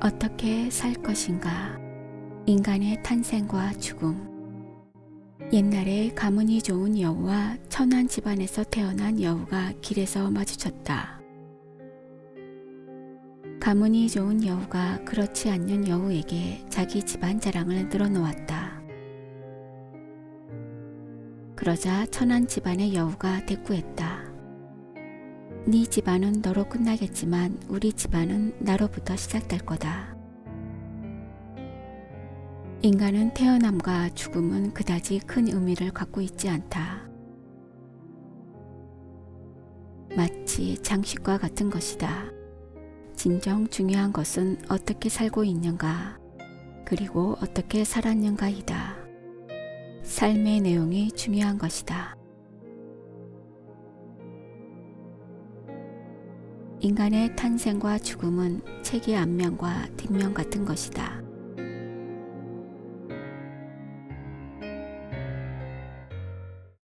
어떻게 살 것인가? 인간의 탄생과 죽음. 옛날에 가문이 좋은 여우와 천한 집안에서 태어난 여우가 길에서 마주쳤다. 가문이 좋은 여우가 그렇지 않는 여우에게 자기 집안 자랑을 늘어놓았다. 그러자 천한 집안의 여우가 대꾸했다. 네 집안은 너로 끝나겠지만 우리 집안은 나로부터 시작될 거다. 인간은 태어남과 죽음은 그다지 큰 의미를 갖고 있지 않다. 마치 장식과 같은 것이다. 진정 중요한 것은 어떻게 살고 있는가, 그리고 어떻게 살았는가이다. 삶의 내용이 중요한 것이다. 인간의 탄생과 죽음은 책의 앞면과 뒷면 같은 것이다.